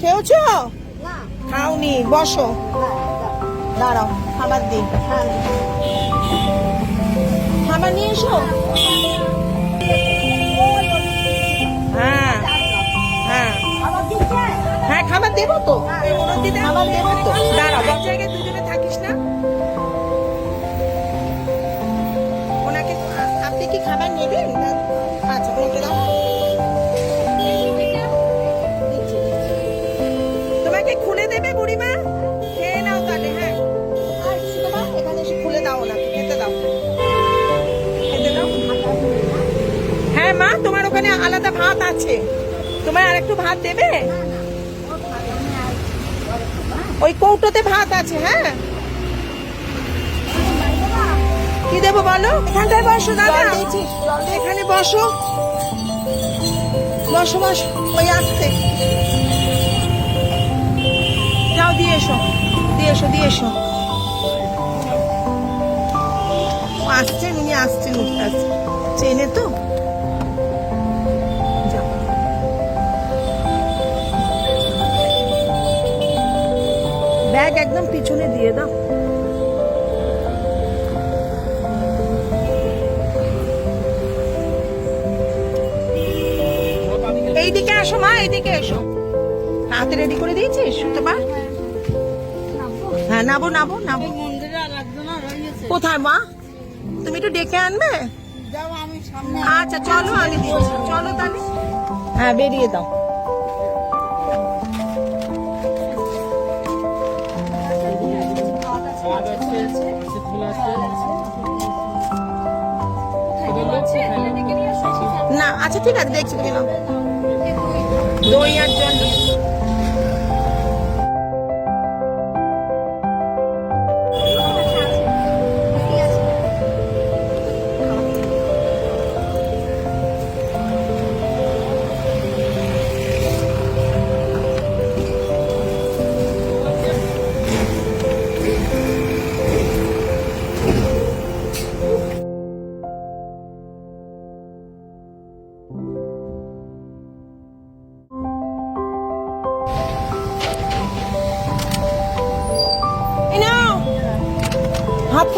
খেয়েছো? খাওনি বসো। দাঁড়াও খাবার দিই। খাবার নিয়ে এসো। হ্যাঁ হ্যাঁ। হ্যাঁ খাবার দেবো তো। খাবার দেবো তো। দাঁড়াও জায়গায় দুজনে থাকিস না? ওনাকে আপনি কি খাবার নেবেন? আচ্ছা ওনাকে দাও। দেবে বুড়িমা? খেয়ে নাও তাহলে হ্যাঁ। আর কিছু দেবা এখানে এসে খুলে দাও ওনাকে খেতে দাও। খেতে দাও। হ্যাঁ মা তোমার ওখানে আলাদা ভাত আছে। তোমার আর একটু ভাত দেবে? ওই কৌটোতে ভাত আছে হ্যাঁ। কি দেবো বলো? এখানটায় বসো দাদা। এখানে বসো। বসো বসো ওই আসতে দিয়ে এসো দিয়ে এসো দিয়ে এসো। আসছেন উনি আসছেন চেনে তো? ব্যাগ একদম পিছনে দিয়ে দাও। এইদিকে আসো মা, এইদিকে এসো। হাতে রেডি করে দিয়েছিস শুনতে পার নাবো নাবো নাবো। কোথায় মা? তুমি একটু ডেকে আনবে? আমি আচ্ছা চলো দিচ্ছি চলো। তাহলে। হ্যাঁ বেরিয়ে দাও। না আচ্ছা ঠিক আছে দেখছি কেন দই আর জল।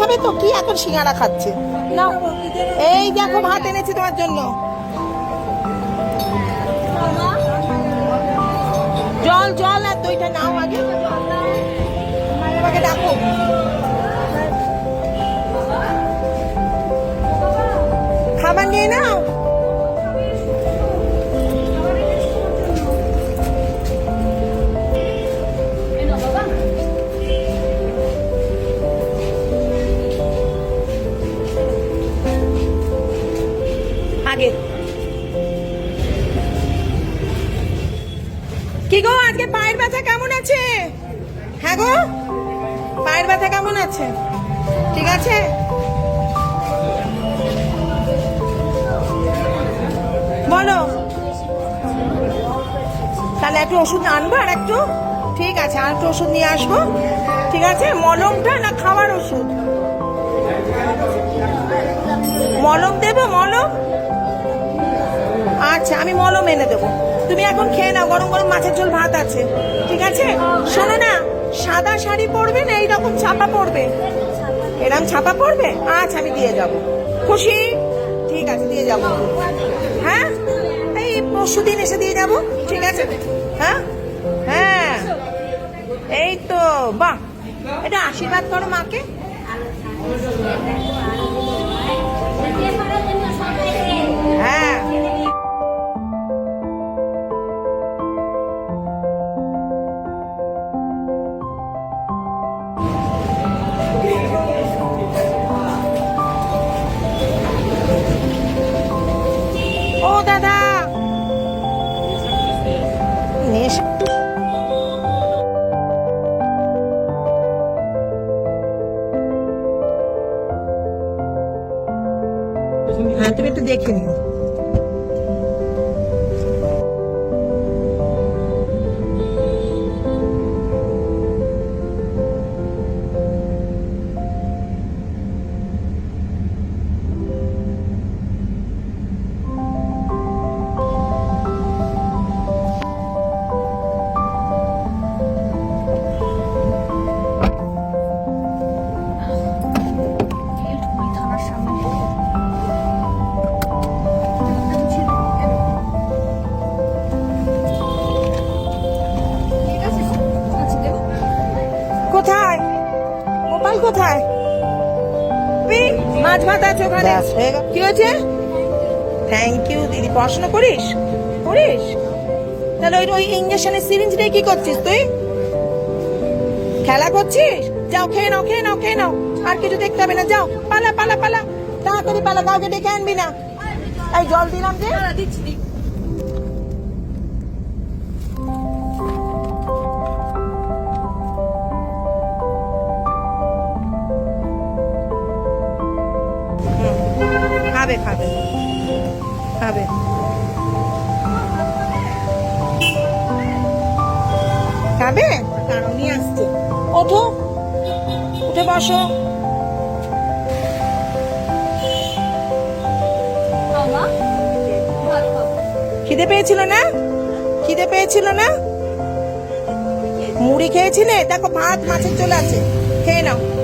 খাবে তো? কি এখন সিঙ্গারা খাচ্ছে? না এই দেখো ভাত এনেছি তোমার জন্য। জল জল আর দইটা নাও আগে। আমাকে ডাকো। খাবার নিয়ে নাও। আগে। কি গো, আজকে পায়ের ব্যথা কেমন আছে? হ্যাঁ গো, পায়ের ব্যথা কেমন আছে? ঠিক আছে? বলো। তাহলে একটু ওষুধ আনব আর একটু? ঠিক আছে, আর একটু ওষুধ নিয়ে আসব। ঠিক আছে? মলমটা না খাওয়ার ওষুধ? মলম দেবো, মলম? আচ্ছা আমি মলম এনে দেবো। তুমি এখন খেয়ে নাও, গরম গরম মাছের ঝোল, ভাত আছে। ঠিক আছে? শোনো না, সাদা শাড়ি পরবে না এইরকম ছাপা পরবে? এরকম ছাপা পরবে? আচ্ছা আমি দিয়ে যাব। খুশি? ঠিক আছে, দিয়ে যাব। হ্যাঁ? এই পরশু দিন এসে দিয়ে যাব, ঠিক আছে? হ্যাঁ? হ্যাঁ। এই তো, বাহ! এটা আশীর্বাদ করো মাকে। হ্যাঁ। নেশা হ্যাঁ তুমি একটু দেখে নিও কোথায়? মাছ ভাত আছে ওখানে। কি হয়েছে? থ্যাংক ইউ দিদি। পড়াশোনা করিস? করিস? তাহলে ওই ওই ইঞ্জেকশনের সিরিঞ্জ নিয়ে কি করছিস তুই? খেলা করছিস? যাও খেয়ে নাও খেয়ে নাও খেয়ে নাও। আর কিছু দেখতে হবে না। যাও পালা পালা পালা। তাড়াতাড়ি পালা কাউকে ডেকে আনবি না। এই জল দিলাম যে। দিচ্ছি। খাবে। খাবে। খাবে? নিয়ে আসছি। ওঠো। উঠে বসো। খিদে পেয়েছিল না? খিদে পেয়েছিল না? মুড়ি খেয়েছিলে? দেখো ভাত মাছের চলে আছে। খেয়ে নাও।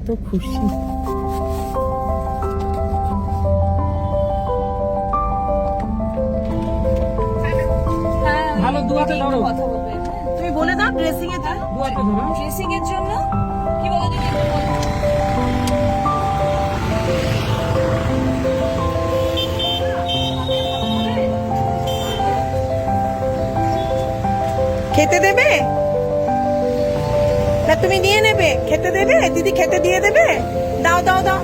কত খুশি। ভালো দুয়াতে ধরো। তুমি বলে দাও ড্রেসিং এর জন্য ড্রেসিং এর জন্য? কি বলো। খেতে দেবে? তুমি নিয়ে নেবে খেতে দেবে? দিদি খেতে দিয়ে দেবে? দাও দাও দাও।